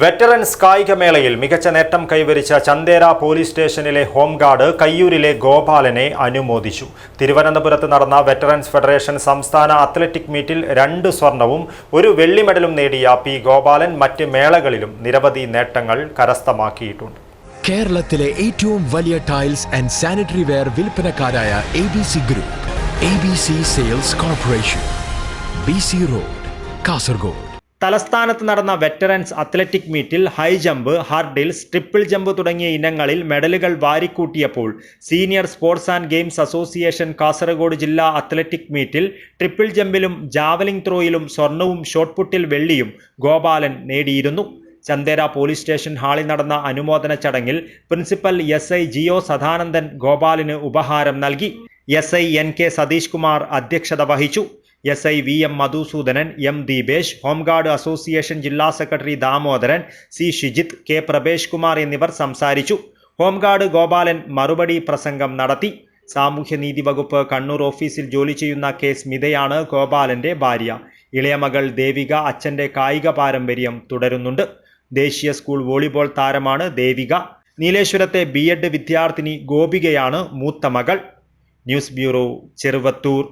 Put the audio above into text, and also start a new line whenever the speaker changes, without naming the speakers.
Veterans കായികമേളയിൽ മികച്ച നേട്ടം കൈവരിച്ച ചന്ദേര പോലീസ് സ്റ്റേഷനിലെ ഹോംഗാർഡ് കയ്യൂരിലെ ഗോപാലനെ അനുമോദിച്ചു. തിരുവനന്തപുരത്ത് നടന്ന വെറ്ററൻസ് ഫെഡറേഷൻ സംസ്ഥാന അത്ലറ്റിക് മീറ്റിൽ രണ്ട് സ്വർണവും ഒരു വെള്ളി മെഡലും നേടിയ പി ഗോപാലൻ മറ്റ് മേളകളിലും നിരവധി നേട്ടങ്ങൾ കരസ്ഥമാക്കിയിട്ടുണ്ട്.
കേരളത്തിലെ ഏറ്റവും വലിയ tiles and sanitary ware വിൽപ്പനക്കാരായ A B C group A B C sales corporation B C road Kasaragod.
തലസ്ഥാനത്ത് നടന്ന വെറ്ററൻസ് അത്ലറ്റിക് മീറ്റിൽ high jump hurdles triple jump തുടങ്ങിയ ഇനങ്ങളിൽ മെഡലുകൾ വാരിക്കൂട്ടിയപ്പോൾ senior sports and games association Kasaragod ജില്ലാ അത്ലറ്റിക് മീറ്റിൽ triple ജമ്പിലും javelin ത്രോയിലും സ്വർണവും ഷോട്ട്പുട്ടിൽ വെള്ളിയും ഗോപാലൻ നേടിയിരുന്നു. ചന്ദേര പോലീസ് സ്റ്റേഷൻ ഹാളിൽ നടന്ന അനുമോദന ചടങ്ങിൽ principal S I Jio Sadanandan ഗോപാലിന് ഉപഹാരം നൽകി. S I N K Satheesh Kumar അധ്യക്ഷത വഹിച്ചു. S I V M Madhusudanan M Deepesh home guard association ജില്ലാ secretary Damodaran C Shijith K Prabhesh Kumar എന്നിവർ സംസാരിച്ചു. ഹോംഗാർഡ് ഗോപാലൻ മറുപടി പ്രസംഗം നടത്തി. സാമൂഹ്യനീതി വകുപ്പ് കണ്ണൂർ ഓഫീസിൽ ജോലി ചെയ്യുന്ന കെ സ്മിതയാണ് ഗോപാലന്റെ ഭാര്യ. ഇളയ മകൾ ദേവിക അച്ഛന്റെ കായിക പാരമ്പര്യം തുടരുന്നുണ്ട്. ദേശീയ സ്കൂൾ വോളിബോൾ താരമാണ് ദേവിക. നീലേശ്വരത്തെ ബി എഡ് വിദ്യാർത്ഥിനി ഗോപികയാണ് മൂത്ത മകൾ. News bureau Cheruvathur.